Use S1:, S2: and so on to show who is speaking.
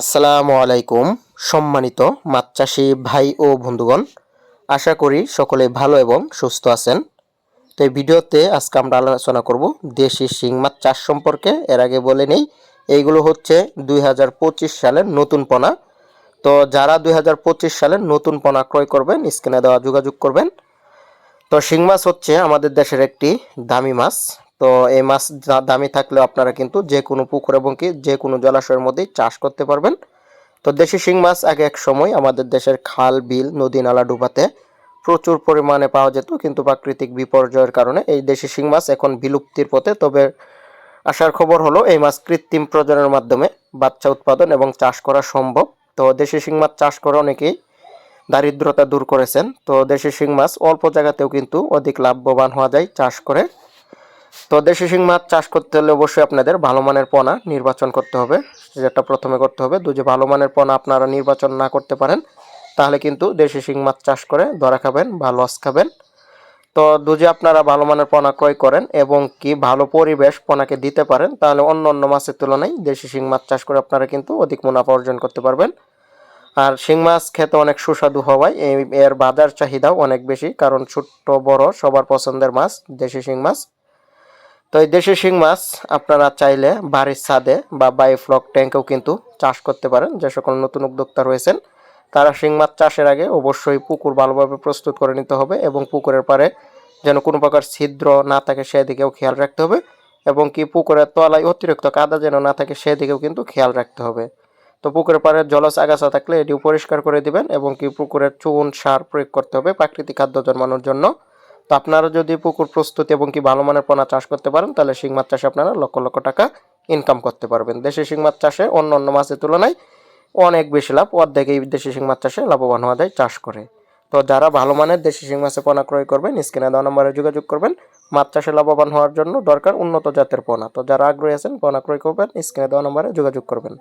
S1: আসসালামু আলাইকুম, সম্মানিত মাছ চাষি ভাই ও বন্ধুগণ। আশা করি সকলে ভালো এবং সুস্থ আছেন। তো এই ভিডিওতে আজকে আমরা আলোচনা করব দেশি শিং মাছ চাষ সম্পর্কে। এর আগে বলে নেই, এইগুলো হচ্ছে দুই হাজার পঁচিশ সালের নতুন পোনা। তো যারা দুই হাজার পঁচিশ সালের নতুন পোনা ক্রয় করবেন, স্ক্রিনে দেওয়া যোগাযোগ করবেন। তো শিং মাছ হচ্ছে আমাদের দেশের একটি দামি মাছ। তো এই মাছ দামি থাকলেও আপনারা কিন্তু যে কোনো পুকুর এবং কি যে কোনো জলাশয়ের মধ্যেই চাষ করতে পারবেন। তো দেশি শিং মাছ আগে এক সময় আমাদের দেশের খাল, বিল, নদী, নালা ডুবাতে প্রচুর পরিমাণে পাওয়া যেত, কিন্তু প্রাকৃতিক বিপর্যয়ের কারণে এই দেশি শিং মাছ এখন বিলুপ্তির পথে। তবে আসার খবর হলো, এই মাছ কৃত্রিম প্রজননের মাধ্যমে বাচ্চা উৎপাদন এবং চাষ করা সম্ভব। তো দেশি শিং মাছ চাষ করে অনেকেই দারিদ্রতা দূর করেছেন। তো দেশি শিং মাছ অল্প জায়গাতেও কিন্তু অধিক লাভবান হওয়া যায় চাষ করে। তো দেশি শিং মাছ চাষ করতে হলে অবশ্যই আপনাদের ভালো মানের পোনা নির্বাচন করতে হবে। যেটা প্রথমে করতে হবে। দু যে ভালো মানের পোনা আপনারা নির্বাচন না করতে পারেন, তাহলে কিন্তু দেশি শিং মাছ চাষ করে ধরা খাবেন বা লস খাবেন। তো দুজে আপনারা ভালো মানের পোনা ক্রয় করেন এবং কি ভালো পরিবেশ পোনাকে দিতে পারেন, তাহলে অন্য অন্য মাছের তুলনায় দেশি শিং মাছ চাষ করে আপনারা কিন্তু অধিক মুনাফা অর্জন করতে পারবেন। আর শিং মাছ খেতে অনেক সুস্বাদু হওয়ায় এই এর বাজার চাহিদাও অনেক বেশি, কারণ ছোট্ট, বড় সবার পছন্দের মাছ দেশি শিং মাছ। তো এই দেশি শিং মাছ আপনারা চাইলে বাড়ির ছাদে বা বাই বায়োফ্লক ট্যাঙ্কেও কিন্তু চাষ করতে পারেন। যে সকল নতুন উদ্যোক্তা রয়েছেন, তারা শিং মাছ চাষের আগে অবশ্যই পুকুর ভালোভাবে প্রস্তুত করে নিতে হবে এবং পুকুরের পাড়ে যেন কোনো প্রকার ছিদ্র না থাকে সেদিকেও খেয়াল রাখতে হবে এবং কি পুকুরের তলায় অতিরিক্ত কাদা যেন না থাকে সেদিকেও কিন্তু খেয়াল রাখতে হবে। তো পুকুরের পাড়ে জলজ আগাছা থাকলে এটিও পরিষ্কার করে দিবেন এবং কি পুকুরের চুন সার প্রয়োগ করতে হবে প্রাকৃতিক খাদ্য জন্মানোর জন্য। তো আপনারা যদি পুকুর প্রস্তুতি এবং কি ভালো মানের পোনা চাষ করতে পারেন, তাহলে শিং মাছ চাষে আপনারা লক্ষ লক্ষ টাকা ইনকাম করতে পারবেন। দেশি শিং মাছ চাষে অন্য অন্য মাছের তুলনায় অনেক বেশি লাভ। অর্ধেক এই দেশি শিং মাছ চাষে লাভবান হওয়া যায় চাষ করে। তো যারা ভালো মানের দেশি শিং মাছের পোনা ক্রয় করবেন, স্ক্রিনে দেওয়া নম্বরে যোগাযোগ করবেন। মাছ চাষে লাভবান হওয়ার জন্য দরকার উন্নত জাতের পোনা। তো যারা আগ্রহী আছেন পোনা ক্রয় করবেন, স্ক্রিনে দেওয়া নম্বরে যোগাযোগ করবেন।